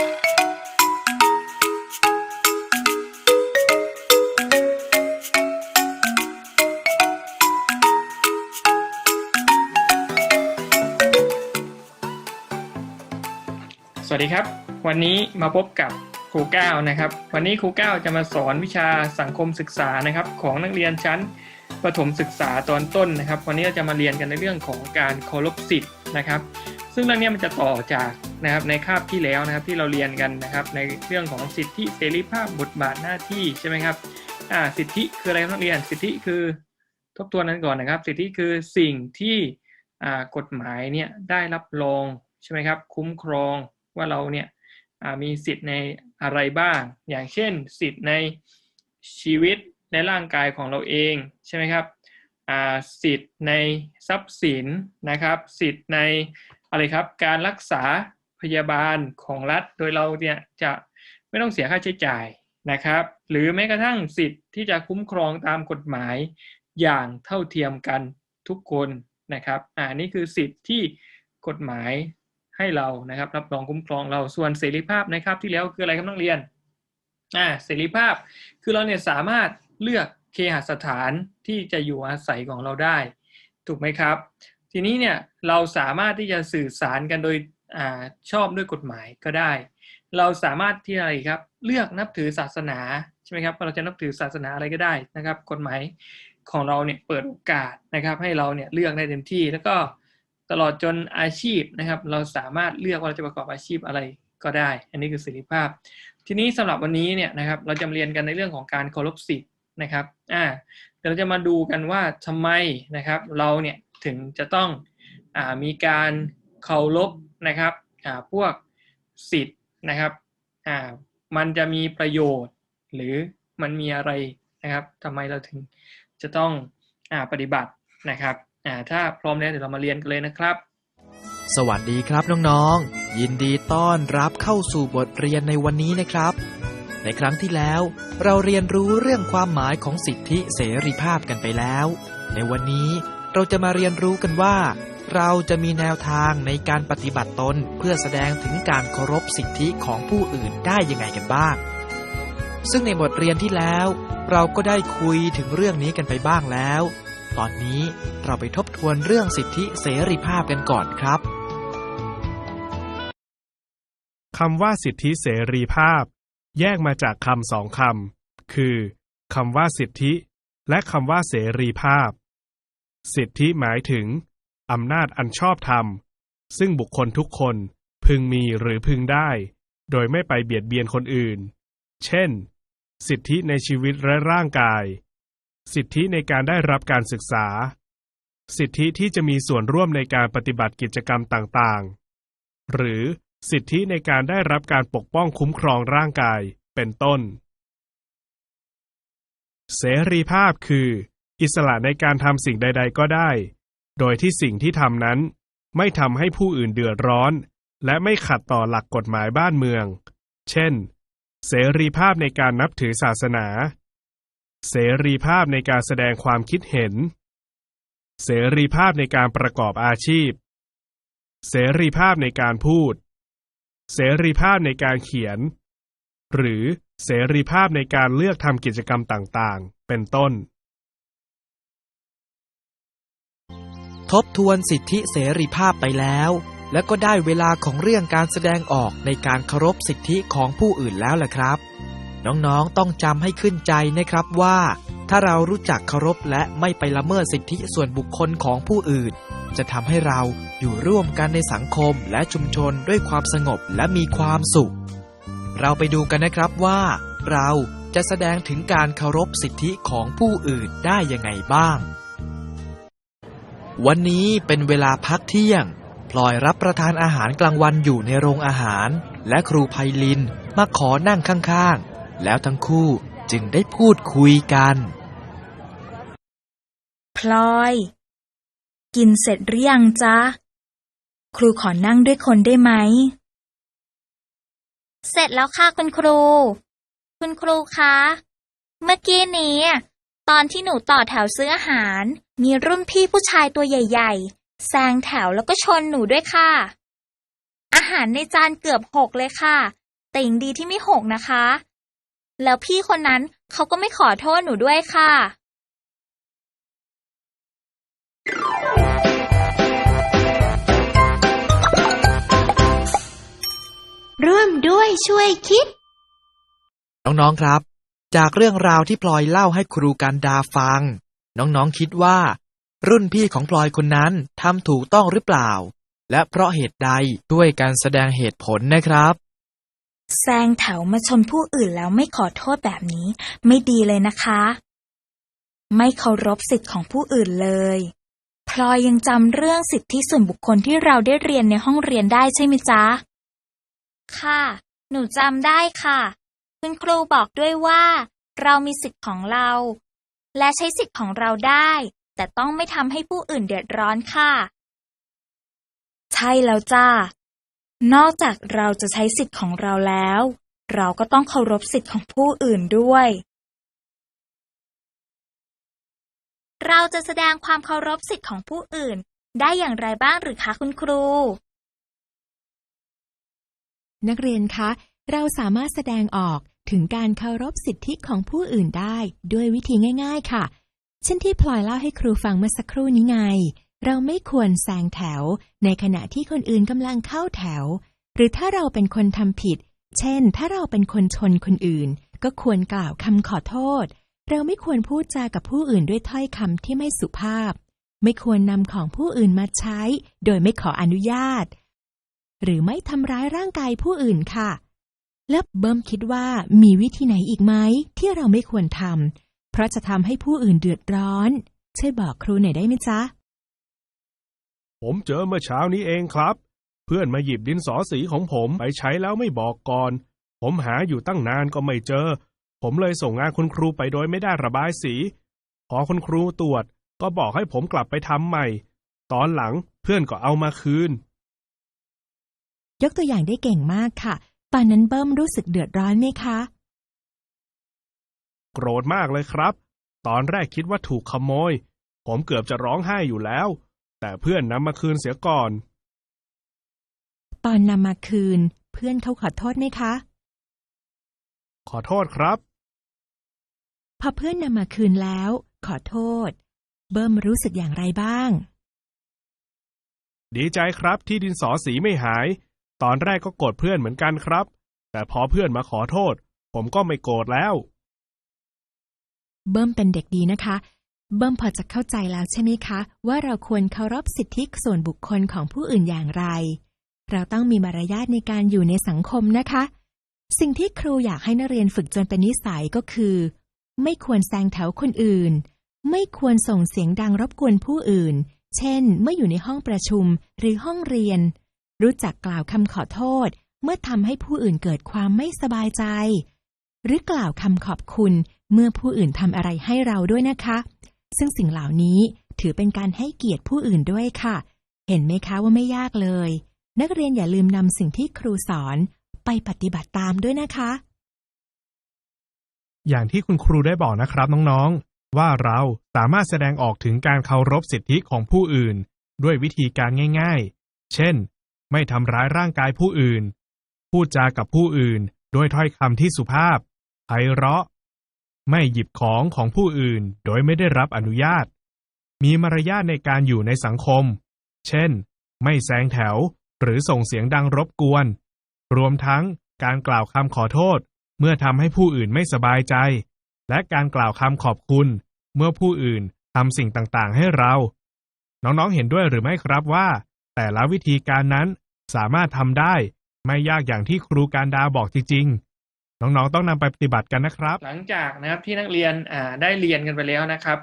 สวัสดีครับ วันนี้มาพบกับครูก้าวนะครับ วันนี้ครูก้าวจะมาสอนวิชาสังคมศึกษานะครับ ของนักเรียนชั้นประถมศึกษาตอนต้นนะครับ วันนี้เราจะมาเรียนกันในเรื่องของการเคารพสิทธิ์นะครับ ซึ่งเรื่องนี้มันจะต่อจาก นะครับในคาบที่แล้วนะครับที่เราเรียนกันนะครับในเรื่องของสิทธิเสรีภาพบทบาทหน้าที่ใช่ไหมครับอ่าสิทธิคืออะไรครับนักเรียนสิทธิคือทบทวนนั้นก่อนนะครับ สิทธิคือสิ่งที่อ่ากฎหมายเนี่ยได้รับรองใช่ไหมครับคุ้มครองว่าเราเนี่ยอ่ามีสิทธิ์ในอะไรบ้าง อย่างเช่น สิทธิ์ในชีวิตในร่างกายของเราเองใช่ไหมครับอ่าสิทธิ์ในทรัพย์สินนะครับ สิทธิ์ในอะไรครับการรักษา พยาบาลของรัฐ โดยเราเนี่ยจะไม่ต้องเสียค่าใช้จ่ายนะครับ หรือแม้กระทั่งสิทธิ์ที่จะคุ้มครองตามกฎหมายอย่างเท่าเทียมกันทุกคนนะครับอ่านี่คือสิทธิ์ที่กฎหมายให้เรานะครับ รับรองคุ้มครองเราส่วนเสรีภาพนะครับที่แล้วคืออะไรครับนักเรียนอ่าเสรีภาพคือเราเนี่ยสามารถเลือกเคหสถานที่จะอยู่อาศัยของเราได้ ถูกไหมครับ ทีนี้เนี่ยเราสามารถที่จะสื่อสารกันโดย ชอบด้วยกฎหมายก็ได้ เราสามารถที่อะไรครับเลือกนับถือศาสนาใช่ไหมครับเราจะนับถือศาสนาอะไรก็ได้นะครับ กฎหมายของเราเนี่ยเปิดโอกาสนะครับ ให้เราเนี่ยเลือกได้เต็มที่ แล้วก็ตลอดจนอาชีพนะครับ เราสามารถเลือกว่าเราจะประกอบอาชีพอะไรก็ได้ อันนี้คือเสรีภาพ ทีนี้สำหรับวันนี้เนี่ยนะครับเราจะเรียนกันในเรื่องของการเคารพสิทธิ์นะครับอ่าเดี๋ยวเราจะมาดูกันว่าทำไมนะครับ เราเนี่ยถึงจะต้องอ่ามีการ เคารพนะครับพวกสิทธิ์นะครับมันจะมีประโยชน์ หรือมันมีอะไรนะครับทำไมเราถึงจะต้องอปฏิบัตินะครับถ้าพร้อมแล้วเดี๋ยวเรามาเรียนกันเลยนะครับ สวัสดีครับน้องๆ ยินดีต้อนรับเข้าสู่บทเรียนในวันนี้นะครับ ในครั้งที่แล้ว เราเรียนรู้เรื่องความหมายของสิทธิเสรีภาพกันไปแล้ว ในวันนี้เราจะมาเรียนรู้กันว่า เราจะมีแนวทางในการปฏิบัติตนเพื่อแสดงถึงการเคารพสิทธิของผู้อื่นได้ยังไงกันบ้าง ซึ่งในบทเรียนที่แล้ว เราก็ได้คุยถึงเรื่องนี้กันไปบ้างแล้ว ตอนนี้เราไปทบทวนเรื่องสิทธิเสรีภาพกันก่อนครับคำว่าสิทธิเสรีภาพ แยกมาจากคำสองคำ คือคำว่าสิทธิ และคำว่าเสรีภาพ สิทธิหมายถึง อำนาจอันชอบธรรม ซึ่งบุคคลทุกคนพึงมีหรือพึงได้ โดยไม่ไปเบียดเบียนคนอื่น เช่น สิทธิในชีวิตและร่างกาย สิทธิในการได้รับการศึกษา สิทธิที่จะมีส่วนร่วมในการปฏิบัติกิจกรรมต่างๆ หรือสิทธิในการได้รับการปกป้องคุ้มครองร่างกาย เป็นต้น เสรีภาพคือ อิสระในการทำสิ่งใด ๆ ก็ได้ โดยที่สิ่งที่ทำนั้น ไม่ทำให้ผู้อื่นเดือดร้อน และไม่ขัดต่อหลักกฎหมายบ้านเมือง เช่น เสรีภาพในการนับถือศาสนา เสรีภาพในการแสดงความคิดเห็น เสรีภาพในการประกอบอาชีพ เสรีภาพในการพูด เสรีภาพในการเขียน หรือเสรีภาพในการเลือกทำกิจกรรมต่าง ๆ เป็นต้น ทบทวนสิทธิเสรีภาพไปแล้ว และก็ได้เวลาของเรื่องการแสดงออกในการเคารพสิทธิของผู้อื่นแล้วล่ะครับ น้องๆต้องจำให้ขึ้นใจนะครับว่า ถ้าเรารู้จักเคารพและไม่ไปละเมิดสิทธิส่วนบุคคลของผู้อื่น จะทำให้เราอยู่ร่วมกันในสังคมและชุมชนด้วยความสงบและมีความสุข เราไปดูกันนะครับว่า เราจะแสดงถึงการเคารพสิทธิของผู้อื่นได้ยังไงบ้าง วันนี้เป็นเวลาพักเที่ยง พลอยรับประทานอาหารกลางวันอยู่ในโรงอาหาร และครูไพลินมาขอนั่งข้างๆ แล้วทั้งคู่จึงได้พูดคุยกัน พลอย กินเสร็จหรือยังจ๊ะ ครูขอนั่งด้วยคนได้ไหม เสร็จแล้วค่ะคุณครู คุณครูคะ เมื่อกี้นี้ ตอนที่หนูต่อแถวซื้ออาหาร มีรุ่นพี่ผู้ชายตัวใหญ่ ๆ แซงแถวแล้วก็ชนหนูด้วยค่ะ อาหารในจานเกือบหกเลยค่ะ แต่ยังดีที่ไม่หกนะคะ แล้วพี่คนนั้นเขาก็ไม่ขอโทษหนูด้วยค่ะร่วมด้วยช่วยคิด น้อง ๆ ครับ จากเรื่องราวที่พลอยเล่าให้ครูการดาฟัง น้องๆคิดว่า รุ่นพี่ของพลอยคนนั้นทำถูกต้องหรือเปล่า และเพราะเหตุใดด้วยการแสดงเหตุผลนะครับแซงแถวมาชนผู้อื่นแล้วไม่ขอโทษแบบนี้ ไม่ดีเลยนะคะ ไม่เคารพสิทธิ์ของผู้อื่นเลย พลอยยังจำเรื่องสิทธิส่วนบุคคลที่เราได้เรียนในห้องเรียนได้ใช่ไหมจ๊ะ ค่ะ หนูจำได้ค่ะ คุณครูบอกด้วยว่า เรามีสิทธิ์ของเรา และใช้สิทธิ์ของเราได้ แต่ต้องไม่ทำให้ผู้อื่นเดือดร้อนค่ะ ใช่แล้วจ้านอกจากเราจะใช้สิทธิ์ของเราแล้ว เราก็ต้องเคารพสิทธิ์ของผู้อื่นด้วย เราจะแสดงความเคารพสิทธิ์ของผู้อื่น ได้อย่างไรบ้างหรือคะคุณครู นักเรียนคะ เราสามารถแสดงออก ถึงการเคารพสิทธิของผู้อื่นได้ด้วยวิธีง่าย ๆ ค่ะ เช่นที่พลอยเล่าให้ครูฟังเมื่อสักครู่นี้ไง เราไม่ควรแซงแถว ในขณะที่คนอื่นกำลังเข้าแถว หรือถ้าเราเป็นคนทำผิด เช่น ถ้าเราเป็นคนชนคนอื่น ก็ควรกล่าวคำขอโทษ เราไม่ควรพูดจากับผู้อื่นด้วยถ้อยคำที่ไม่สุภาพ ไม่ควรนำของผู้อื่นมาใช้ โดยไม่ขออนุญาต หรือไม่ทำร้ายร่างกายผู้อื่นค่ะ แล้วเบิ้มคิดว่ามีวิธีไหนอีกไหมที่เราไม่ควรทำเพราะจะทำให้ผู้อื่นเดือดร้อน ช่วยบอกครูหน่อยได้ไหมจ๊ะ ผมเจอเมื่อเช้านี้เองครับ เพื่อนมาหยิบดินสอสีของผมไปใช้แล้วไม่บอกก่อน ผมหาอยู่ตั้งนานก็ไม่เจอ ผมเลยส่งงานคุณครูไปโดยไม่ได้ระบายสี พอคุณครูตรวจ ก็บอกให้ผมกลับไปทำใหม่ ตอนหลังเพื่อนก็เอามาคืน ยกตัวอย่างได้เก่งมากค่ะ ตอนนั้นเบิ้มรู้สึกเดือดร้อนไหมคะ โกรธมากเลยครับ ตอนแรกคิดว่าถูกขโมย ผมเกือบจะร้องไห้อยู่แล้ว แต่เพื่อนนำมาคืนเสียก่อน ตอนนำมาคืน เพื่อนเขาขอโทษไหมคะ ขอโทษครับ พอเพื่อนนำมาคืนแล้ว ขอโทษ เบิ้มรู้สึกอย่างไรบ้าง ดีใจครับที่ดินสอสีไม่หาย ตอนแรกก็โกรธเพื่อนเหมือนกันครับ แต่พอเพื่อนมาขอโทษ ผมก็ไม่โกรธแล้ว เบิ้มเป็นเด็กดีนะคะ เบิ้มพอจะเข้าใจแล้วใช่ไหมคะ ว่าเราควรเคารพสิทธิส่วนบุคคลของผู้อื่นอย่างไร เราต้องมีมารยาทในการอยู่ในสังคมนะคะ สิ่งที่ครูอยากให้นักเรียนฝึกจนเป็นนิสัยก็คือ ไม่ควรแซงแถวคนอื่น ไม่ควรส่งเสียงดังรบกวนผู้อื่น เช่น เมื่ออยู่ในห้องประชุมหรือห้องเรียน รู้จักกล่าวคำขอโทษ เมื่อทำให้ผู้อื่นเกิดความไม่สบายใจ หรือกล่าวคำขอบคุณเมื่อผู้อื่นทำอะไรให้เราด้วยนะคะ ซึ่งสิ่งเหล่านี้ถือเป็นการให้เกียรติผู้อื่นด้วยค่ะ เห็นไหมคะว่าไม่ยากเลย นักเรียนอย่าลืมนำสิ่งที่ครูสอนไปปฏิบัติตามด้วยนะคะ อย่างที่คุณครูได้บอกนะครับน้องๆ ว่าเราสามารถแสดงออกถึงการเคารพสิทธิของผู้อื่น ด้วยวิธีการง่าย ๆ เช่น ไม่ทำร้ายร่างกายผู้อื่น พูดจากับผู้อื่นโดยถ้อยคำที่สุภาพไพเราะ ไม่หยิบของของผู้อื่นโดยไม่ได้รับอนุญาต มีมารยาทในการอยู่ในสังคม เช่น ไม่แซงแถวหรือส่งเสียงดังรบกวน รวมทั้งการกล่าวคำขอโทษ เมื่อทำให้ผู้อื่นไม่สบายใจ และการกล่าวคำขอบคุณ เมื่อผู้อื่นทำสิ่งต่างๆ ให้เรา น้องๆ เห็นด้วยหรือไม่ครับว่า แต่ละวิธีการนั้น สามารถทำได้ ไม่ยากอย่างที่ครูการดาบอกจริงๆ น้องๆ ต้องนำไปปฏิบัติกันนะครับ หลังจากนะครับที่นักเรียนอ่าได้เรียนกันไปแล้วนะครับ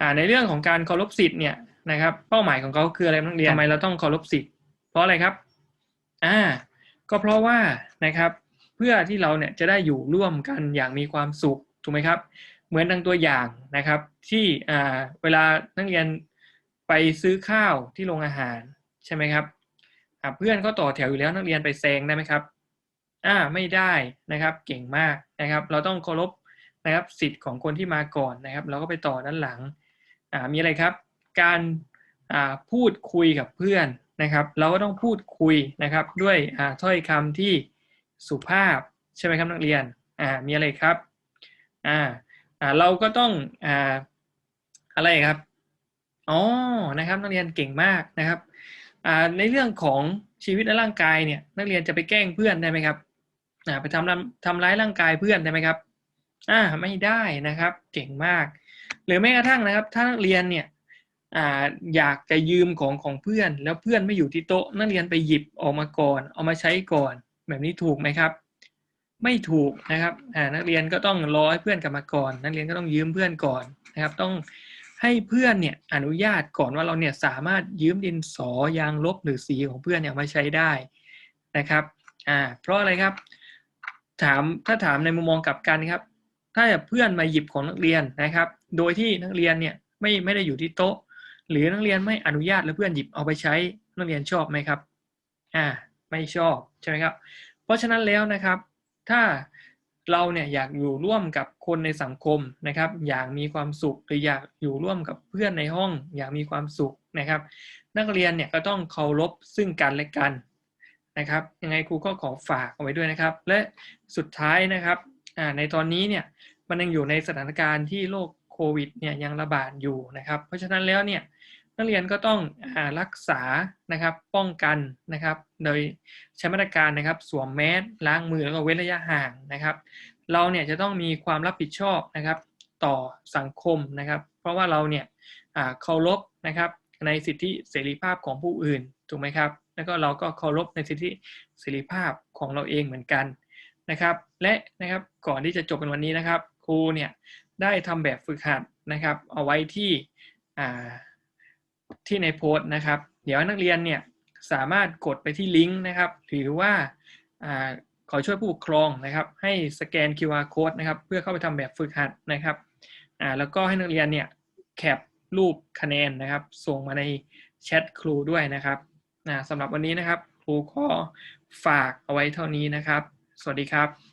อ่าในเรื่องของการเคารพสิทธิ์เนี่ยนะครับเป้าหมายของเขาคืออะไรนักเรียนทำไมเราต้องเคารพสิทธิ์เพราะอะไรครับอ่าก็เพราะว่านะครับเพื่อที่เราเนี่ยจะได้อยู่ร่วมกันอย่างมีความสุขถูกไหมครับ เหมือนดังตัวอย่างนะครับที่อ่าเวลานักเรียนไปซื้อข้าวที่โรงอาหารใช่ไหมครับ เพื่อนก็ต่อแถวอยู่แล้วนักเรียนไปแซงได้ไหมครับอ่าไม่ได้นะครับเก่งมากนะครับ เราต้องเคารพนะครับสิทธิ์ของคนที่มาก่อนนะครับ เราก็ไปต่อด้านหลังอ่ามีอะไรครับ การอ่าพูดคุยกับเพื่อนนะครับ เราก็ต้องพูดคุยนะครับ ด้วยอ่าถ้อยคำที่สุภาพใช่ไหมครับนักเรียนอ่ามีอะไรครับอ่าอ่าเราก็ต้องอ่าอะไรครับอ๋อนะครับนักเรียนเก่งมากนะครับ ในเรื่องของชีวิตและร่างกายเนี่ย นักเรียนจะไปแกล้งเพื่อนได้ไหมครับไปทำร้ายทำร้ายร่างกายเพื่อนได้ไหมครับอ่าไม่ได้นะครับ เก่งมาก หรือแม้กระทั่งนะครับ ถ้านักเรียนเนี่ยอ่าอยากจะยืมของของเพื่อน แล้วเพื่อนไม่อยู่ที่โต๊ะ นักเรียนไปหยิบออกมาก่อน เอามาใช้ก่อน แบบนี้ถูกไหมครับ ไม่ถูกนะครับอ่านักเรียนก็ต้องรอให้เพื่อนกลับมาก่อน นักเรียนก็ต้องยืมเพื่อนก่อนนะครับ ต้อง ให้เพื่อนเนี่ยอนุญาตก่อนว่าเราเนี่ยสามารถยืมดินสอยางลบหรือสีของเพื่อนเนี่ยมาใช้ได้นะครับอ่าเพราะอะไรครับถามถ้าถามในมุมมองกลับกันครับ ถ้าเพื่อนมาหยิบของนักเรียนนะครับ โดยที่นักเรียนเนี่ยไม่ไม่ได้อยู่ที่โต๊ะ หรือนักเรียนไม่อนุญาตแล้วเพื่อนหยิบเอาไปใช้นักเรียนชอบไหมครับอ่าไม่ชอบใช่ไหมครับ เพราะฉะนั้นแล้วนะครับ ถ้า เราเนี่ยอยากอยู่ร่วมกับคนในสังคมนะครับ อยากมีความสุขหรืออยากอยู่ร่วมกับเพื่อนในห้อง อยากมีความสุขนะครับ นักเรียนเนี่ยก็ต้องเคารพซึ่งกันและกันนะครับยังไงครูก็ขอฝากเอาไว้ด้วยนะครับ และสุดท้ายนะครับในตอนนี้เนี่ยมันยังอยู่ในสถานการณ์ที่โรคโควิดเนี่ยยังระบาดอยู่นะครับ เพราะฉะนั้นแล้วเนี่ย นักเรียนก็ต้องอรักษานะครับป้องกันนะครับ โดยใช้มาตรการนะครับ สวมแมสล้างมือแล้วก็เว้นระยะห่างนะครับ เราเนี่ยจะต้องมีความรับผิดชอบนะครับต่อสังคมนะครับ เพราะว่าเราเนี่ยเคารพนะครับในสิทธิเสรีภาพของผู้อื่นถูกไหมครับ แล้วก็เราก็เคารพในสิทธิเสรีภาพของเราเองเหมือนกันนะครับ และนะครับก่อนที่จะจบเป็นวันนี้นะครับ ครูเนี่ยได้ทำแบบฝึกหัดนะครับ เอาไว้ที่อ่า ที่ในโพสต์นะครับ เดี๋ยวนักเรียนเนี่ยสามารถกดไปที่ลิงก์นะครับ หรือว่าอขอช่วยผู้ปกครองนะครับ ให้สแกน QR code นะครับ เพื่อเข้าไปทำแบบฝึกหัดนะครับแล้วก็ให้นักเรียนเนี่ยแคปรูปคะแนนนะครับ ส่งมาในแชทครูด้วยนะครับสำหรับวันนี้นะครับ ครูขอฝากเอาไว้เท่านี้นะครับ สวัสดีครับ